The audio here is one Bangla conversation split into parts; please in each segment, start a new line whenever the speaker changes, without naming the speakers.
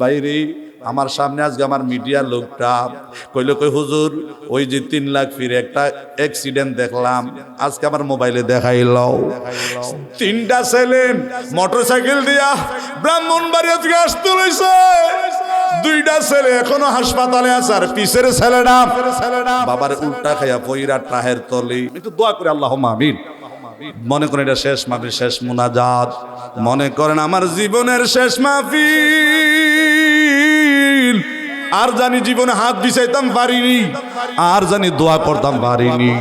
বাইরে, আমার সামনে আজকে আমার মিডিয়ার লোকটা কইলো, কই হুজুর, ওই যে তিন লাখ ফিরে একটা অ্যাক্সিডেন্ট দেখলাম, আজকে আমার মোবাইলে দেখাইল তিনটা ছেলে মোটর সাইকেল দিয়া ব্রাহ্মণবাড়িয়া থেকে আসতে লইছে। দুইটা ছেলে এখনও হাসপাতালে আছে, আর পিছের ছেলেটা বাবার উল্টা খাইয়া পইরা টাহের তলি। একটু দোয়া করে আল্লাহ আমিন। মনে করেন এটা শেষ মাহফিল, শেষ মুনাজাত। মনে করেন আমার জীবনের শেষ মাহফিল। আর জানি জীবনে হাত বিছাইতাম পারিনি, আর জানি দোয়া করতাম পারিনি।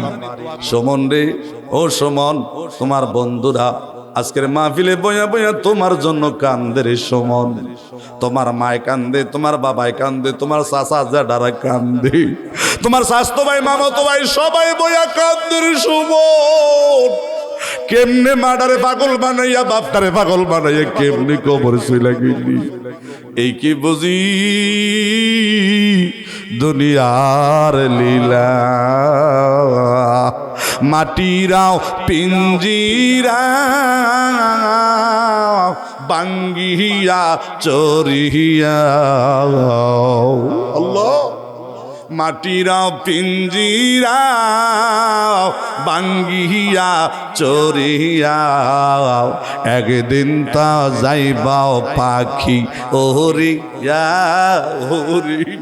সমন রে, ও সমন, তোমার বন্ধুরা, আজকের মাহফিলে বইয়া বইয়া তোমার জন্য কান্দে রে সমন। তোমার মায় কান্দে, তোমার বাবাই কান্দে, তোমার চাচা জাডারা কান্দে। তোমার স্বাস্থ্য ভাই, মামাতো ভাই, সবাই বইয়া কান্দে রে সমন। কেমনে মাডারে পাগল বানাইয়া, বাপটারে পাগল বানাইয়া, কেমনে কবর শুইলা গেলি। এই কি বুঝি দুনিয়ার লীলা। মাটিরাও পিঞ্জিরা বাঙ্গিয়া চরিয়া আল্লাহ। মাটিরা পিঞ্জিরা, বাঙ্গিয়া চরিয়া। একদিন তা যাইবাও পাখি ওহরিয়া ওহরি।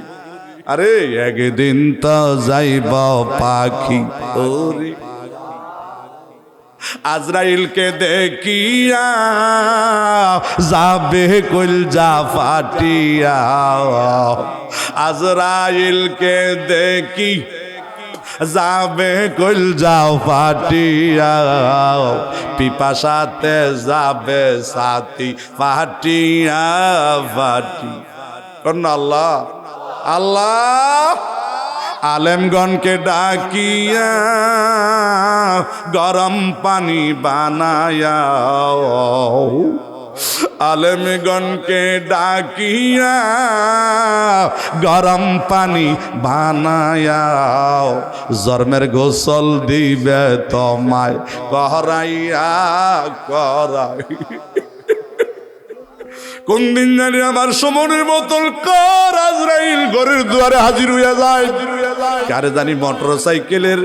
আরে, একদিন তা যাইবাও পাখি ওরি আজরাইলকে দেখিয়া যাবে কলজা ফাটিয়া। আজরাইলকে দেখি, যাবে কলজা ফাটিয়া। পিপাসাতে যাবে সাথী, ফাটিয়া ফাটি কন্যা আল্লাহ আল্লাহ, আলেমগণকে ডাকিয়া গরম পানি বানায়া। আলেমগণকে ডাকিয়া গরম পানি বানায়া জর্মের গোসল দিবে তোমায়, করাইয়া, করাই। কোন দিন জানি আমার সমনের বোতল কর আজরাইল, ঘরের দুয়ারে হাজির হইয়া যায়। কারে জানি মোটর সাইকেলের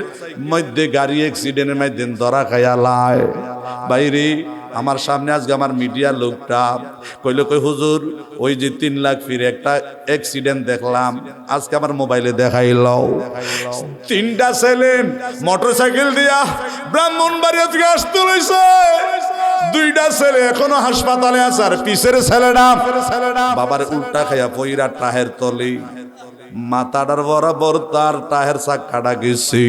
মধ্যে গাড়ি অ্যাক্সিডেন্টের মধ্যে ধরা খাইয়া লায় বাইরে আমার সামনে আজকে আমার মিডিয়ার লোকটা কইলো, কই হুজুর, ওই যে তিন লাখ ফিরে একটা অ্যাক্সিডেন্ট দেখলাম, আজকে আমার মোবাইলে দেখাইল তিনটা ছেলে মোটর সাইকেল দিয়া ব্রাহ্মণবাড়িয়া আজকে আসতে ছেলে এখনও হাসপাতালে আছে, আর পিছের ছেলেটা বাবার উল্টা খাইয়া পইরা টাহের তলি। মাথাটার বরাবর তার টাহের চাক্কাটা গেছি।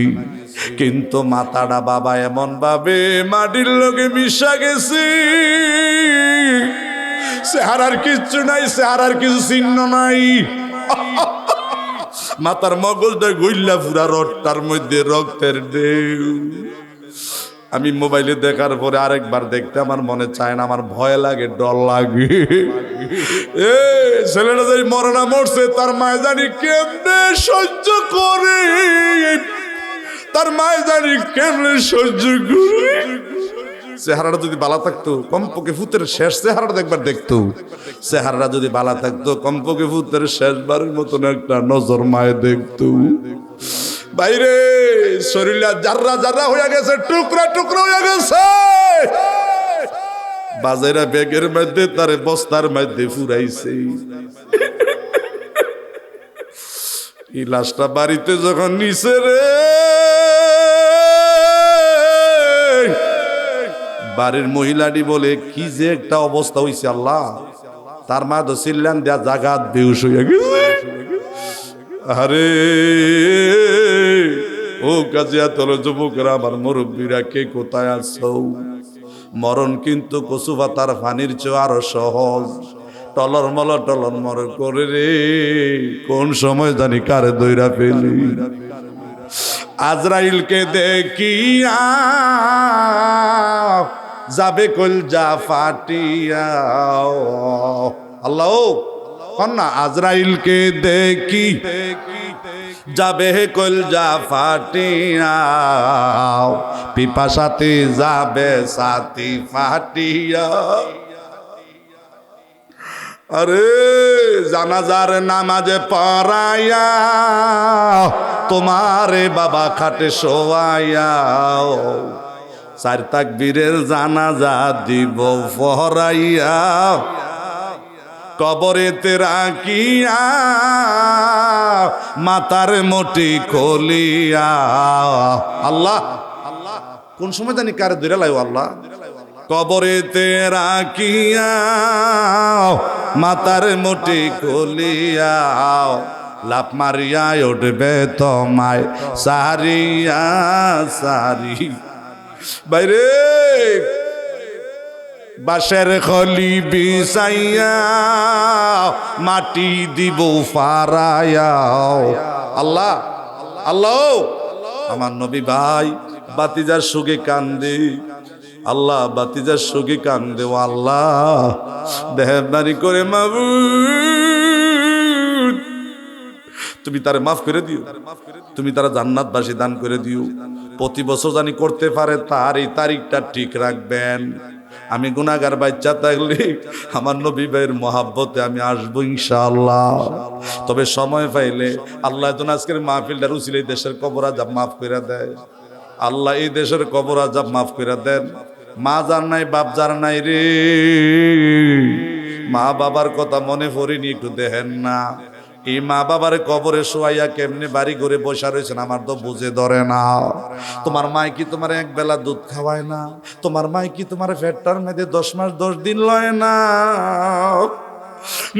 কিন্তু মাথাটা বাবা এমন ভাবে মাটির লোকে মিশা গেছি। চেহারার কিচ্ছু নাই, চেহারার কিছু চিহ্ন নাই। মাথার মগজটা গইল্লা ফুরা রথটার মধ্যে রক্তের ঢেউ। আমি মোবাইলে দেখার পরে আরেকবার দেখতে আমার মনে চায় না, আমার ভয় লাগে, ডর লাগে। এ ছেলেটা যাই মরনা মরছে, তার মায় জানি কেমনে সহ্য করে। তার মায় জানি কেমনে সহ্য করে। চেহারাটা যদি বালা থাকতো, কমপক্ষে ফুতের শেষ চেহারাটা একবার দেখতো। চেহারাটা যদি বালা থাকতো, কমপক্ষে ফুতের শেষবারের মতন একটা নজর মায়ে দেখতো। বাইরে, শরীরটা জাররা জাররা হয়ে গেছে, টুকরা টুকরা হয়ে গেছে। বাজাইরা ব্যাগের মধ্যে, তারে বস্তার মধ্যে ফুরাইছে। এই লাশটা বাড়িতে যখন নিছে রে, বাড়ির মহিলাটি বলে, কি যে একটা অবস্থা হইছে আল্লাহ। তার মা তো চিল্লান দেয়া জাগাত বেউস হইয়া গেছে। আরে, ও কাজিয়া তোর যুবকরা আমার মুরব্বীরা কে কোথায় আছো? মরণ কিন্তু কচু পাতার ফানির চেয়ে আরও সহজ। টলর মল, টলর মর করে রে, কোন সময় জানি কারে দইরা পেলি আজরাইলকে দেখিয়া যাবে কল যা ফাটিয়া। আল্লাহ কন্যা আজরাইলকে দেখি যাবে কল যা ফাটিয়া পিপাসাতে যাবে সাথী ফাটিয়া। আরে, জানাজার নামাজে পড়াইয়া তোমারে বাবা খাটে শোয়াইয়া চার তাকবীরের জানাজা দিব, ফহরাইয়া। কবরেতে রাখিয়া মাতার মোটি খলিয়া। আল্লাহ আল্লাহ, কোন সময় জানি কারে ধরে লাইও আল্লাহ? কবরেতে রাখিয়া মাতার মোটি খলিয়া। লাভ মারিয়া উঠবে তোমায়, সারিয়া, সারি। বাইরে! বাসের খলি বিছাইয়া মাটি দিব ফারায়া। আল্লাহ আল্লাহ, আমার নবী ভাই বাতিজার সুখে কান্দে। আল্লাহ, বাতিজার সুখে কান্দে, ও আল্লাহ। দেহবানি করে মাবু তুমি তারে মাফ করে দিও। তুমি তারা জান্নাতবাসী দান করে দিও। প্রতি বছর জানি করতে পারে, তার এই তারিখটা ঠিক রাখবেন। আমি গুনাগার বাচ্চা থাকলে আমার নবী ভাইয়ের মহাব্বতে আমি আসব ইনশাআল্লাহ। তবে সময় পাইলে আল্লাহ যেন আজকের মাহফিলটা রুচিল এই দেশের কবর আজাব মাফ করে দেয়। আল্লাহ এই দেশের কবর আজাব মাফ করে দেন। মা যার নাই, বাপ যার নাই রে। মা বাবার কথা মনে পড়িনি, একটু দেখেন না। এই মা বাবার কবরে শোয়াইয়া কেমনে বাড়ি করে বসা রয়েছেন আমার তো বুঝে ধরে না। তোমার মাই কি তোমার এক বেলা দুধ খাওয়ায় না? তোমার মাই কি তোমার ফেটটার মেয়েদের দশ মাস, দশ দিন লয় না?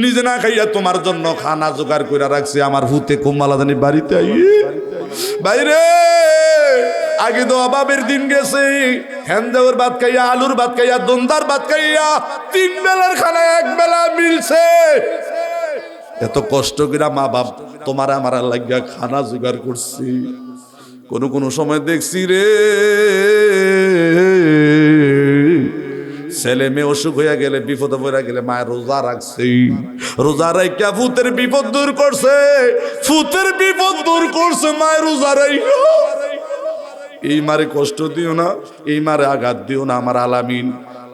নিজে না খাইয়া তোমার জন্য খানা জোগাড় করে রাখছে, আমার ভূতে কুমালাদানি বাড়িতে আইয়ে বাইরে, আগে তো অভাবের দিন গেছে। হ্যান্দাওয়ার ভাত খাইয়া, আলুর ভাত খাইয়া, দন্দার ভাত খাইয়া তিন বেলার খানা এক বেলা মিলছে। এত কষ্ট করে মা বাপ তোমার আমার লাগিয়া খানা জোগাড় করছি। কোন কোন সময় দেখছি রে, ছেলে মেয়ে অসুখ হইয়া গেলে, বিপদে পড়া গেলে মায়ের রোজা রাখছে। রোজা রাইকা ফুতের বিপদ দূর করছে ফুতের বিপদ দূর করছে, মায়ের রোজা রাইকা এই মারে কষ্ট দিও না, এই মারে আঘাত দিও না, আমার আলামিন।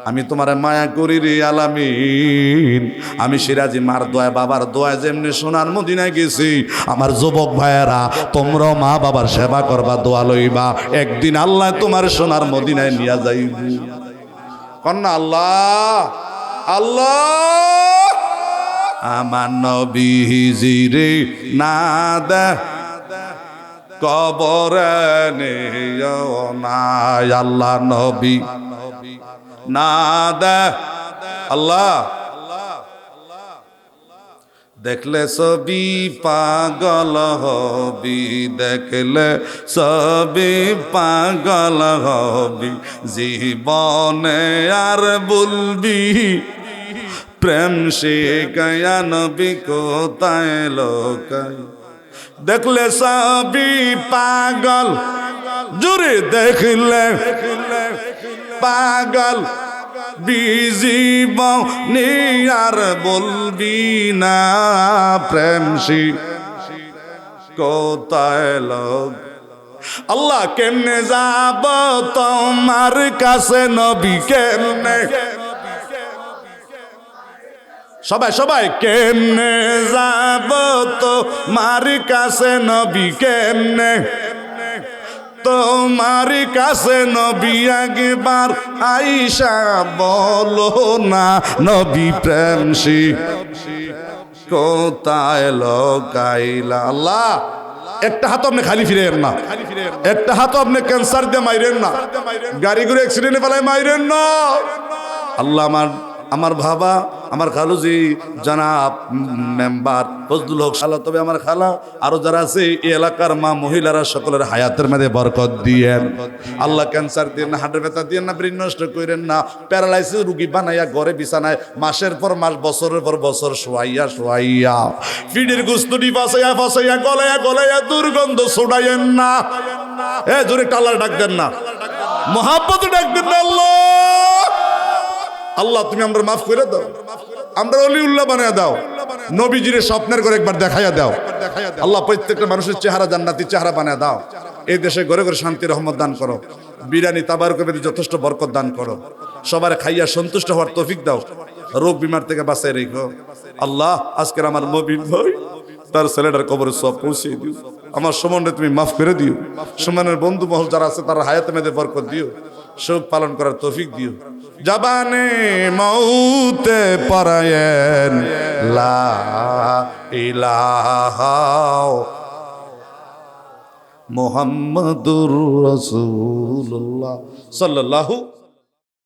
আমি তোমার মায়া করি রে আলামিন। আমি সিরাজি মার দোয়া বাবার দোয়া যেমনি সোনার মদিনায় গেছি, আমার যুবক ভাইয়েরা তোমরা মা বাবার সেবা করবা, দোয়া লইবা। একদিন আল্লাহ তোমার সোনার মদিনায় নিয়ে যাইব। কন্যা আল্লাহ আল্লাহ। আমার নবীজিরে না দে কবরে নিও না আল্লাহ নবী। আল্লাহ, দেখলে সবই পাগল হবি, দেখলে সবই পাগল হবি, জীবনে আর বলবি, প্রেম সে গয়া নবী কোথায় লোকায় দেখলে সবই পাগল, জুড়ে দেখলে পাগল বিজীব আর বলবি না। প্রেম সি কোথায় আল্লাহ কেমনে যাব তোমার কাছে? নবী কেমনে? সবাই সবাই কেমনে যাব তো মার কাছে? নবী কেমনে? তোমার কাছে নবী একবার আইসা বলো না, নবী প্রেমসি কোথায় লোকাইলা আল্লাহ, একটা হাত আপনি খালি ফিরেন না। একটা হাত আপনি ক্যান্সার দিয়ে মাইরেন না। গাড়ি করে অ্যাক্সিডেন্টে ফেলায় মাইরেন না। আল্লাহ, আমার আমার বাবা আমার খালুজি জানাব মেম্বার ফজলুল হক খালা তবে আমার খালা, আরও যারা আছে, এই এলাকার মা মহিলারা সকলের হায়াতের মধ্যে বরকত দিয়েন। আল্লাহ ক্যান্সার দিয়েন না হার্টের ব্যথা দিয়েন না, ব্রেন নষ্ট করেন না। প্যারালাইসিস রুগী বানাইয়া ঘরে বিছানায় মাসের পর মাস, বছরের পর বছর শোয়াইয়া শোয়াইয়া। ফিডের গুস্তুটি ফাঁসাইয়া ফাঁসাইয়া, গলাইয়া গলাইয়া, দুর্গন্ধ ছড়াইয়েন না। এ জোরে টালার ডাক দেন না। মহাব্বত ডাক দেন না, আল্লাহ। আল্লাহ, তুমি আমরা মাফ করে দাও। আমরা অলিউল্লাহ বানিয়ে দাও। নবীজির স্বপ্নের ঘরে একবার দেখাইয়া দাও। আল্লাহ, প্রত্যেকটা মানুষের চেহারা জান্নাতি চেহারা বানিয়ে দাও। এই দেশে ঘরে ঘরে শান্তি, রহমত দান করো। বিরিয়ানি তাবার কবিতে যথেষ্ট বরকত দান করো। সবার খাইয়া সন্তুষ্ট হওয়ার তফিক দাও। রোগ বিমার থেকে বাঁচাই রেখো। আল্লাহ, আজকের আমার নবীন ভাই, তার ছেলেটার কবরে সব পৌঁছিয়ে দিও। আমার সমানে তুমি মাফ করে দিও। সমানের বন্ধু মহল যারা আছে, তারা হায়াত মেয়েদের বরকত দিও। শোক পালন করার তৌফিক দিও। জবানে মৌতে পরায়ণ লা ইলাহা মুহাম্মাদুর রাসূলুল্লাহ। সাল্লাল্লাহু